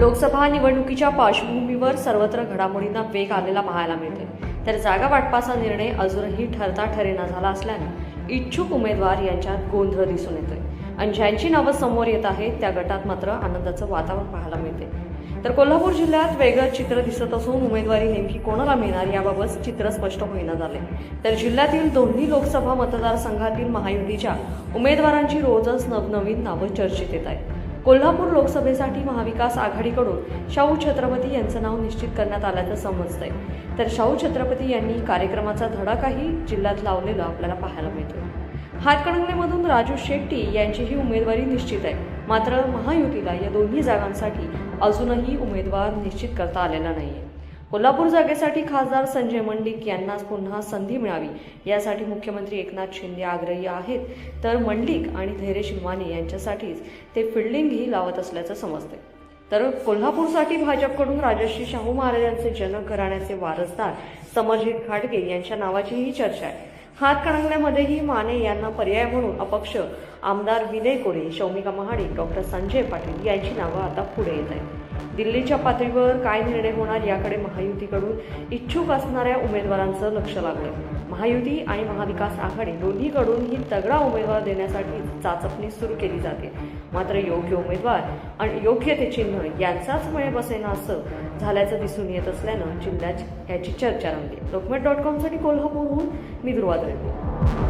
लोकसभा निवडणुकीच्या पार्श्वभूमीवर सर्वत्र घडामोडींना वेग आलेला पाहायला मिळतोय. तर जागा वाटपाचा निर्णय अजूनही ठरता ठरेना झाला असल्यानं इच्छुक उमेदवार यांच्यात गोंधळ दिसून येतोय. आणि ज्यांची नावं समोर येत आहेत त्या गटात मात्र आनंदाचं वातावरण पाहायला मिळते तर कोल्हापूर जिल्ह्यात वेगळं चित्र दिसत असून उमेदवारी नेमकी कोणाला मिळणार याबाबत चित्र स्पष्ट होईना झाले तर जिल्ह्यातील दोन्ही लोकसभा मतदारसंघातील महायुतीच्या उमेदवारांची रोजच नवनवीन नावं चर्चेत येत आहेत. कोल्हापूर लोकसभेसाठी महाविकास आघाडीकडून शाहू छत्रपती यांचं नाव निश्चित करण्यात आल्याचं समजतंय. तर शाहू छत्रपती यांनी कार्यक्रमाचा धडाकाही जिल्ह्यात लावलेला आपल्याला पाहायला मिळतो हातकणंगलेमधून राजू शेट्टी यांचीही उमेदवारी निश्चित आहे. मात्र महायुतीला या दोन्ही जागांसाठी अजूनही उमेदवार निश्चित करता आलेला नाहीये. कोल्हापूर जागेसाठी खासदार संजय मंडिक यांनाच पुन्हा संधी मिळावी यासाठी मुख्यमंत्री एकनाथ शिंदे आग्रही आहेत. तर मंडिक आणि धैर्यशील माने यांच्यासाठीच ते फिल्डिंगही लावत असल्याचं समजते तर कोल्हापूरसाठी भाजपकडून राजश्री शाहू महाराजांचे जनक घराण्याचे वारसदार समरजित घाटगे यांच्या नावाचीही चर्चा आहे. हातकणंगल्यामध्येही माने यांना पर्याय म्हणून अपक्ष आमदार विनय कोरे शौमिका महाडिक डॉक्टर संजय पाटील यांची नावं आता पुढे येत आहेत. दिल्लीच्या पातळीवर काय निर्णय होणार याकडे महायुतीकडून इच्छुक असणाऱ्या उमेदवारांचं लक्ष लागलं. महायुती आणि महाविकास आघाडी दोन्हीकडून ही तगडा उमेदवार देण्यासाठी चाचपणी सुरू केली जाते. मात्र योग्य उमेदवार आणि योग्य ते चिन्ह यांचाच मय बसेना असं झाल्याचं दिसून येत असल्यानं जिल्ह्यात याची चर्चा रंगली. लोकमत डॉट कॉमसाठी कोल्हापूरहून मी दुर्वा दळवी.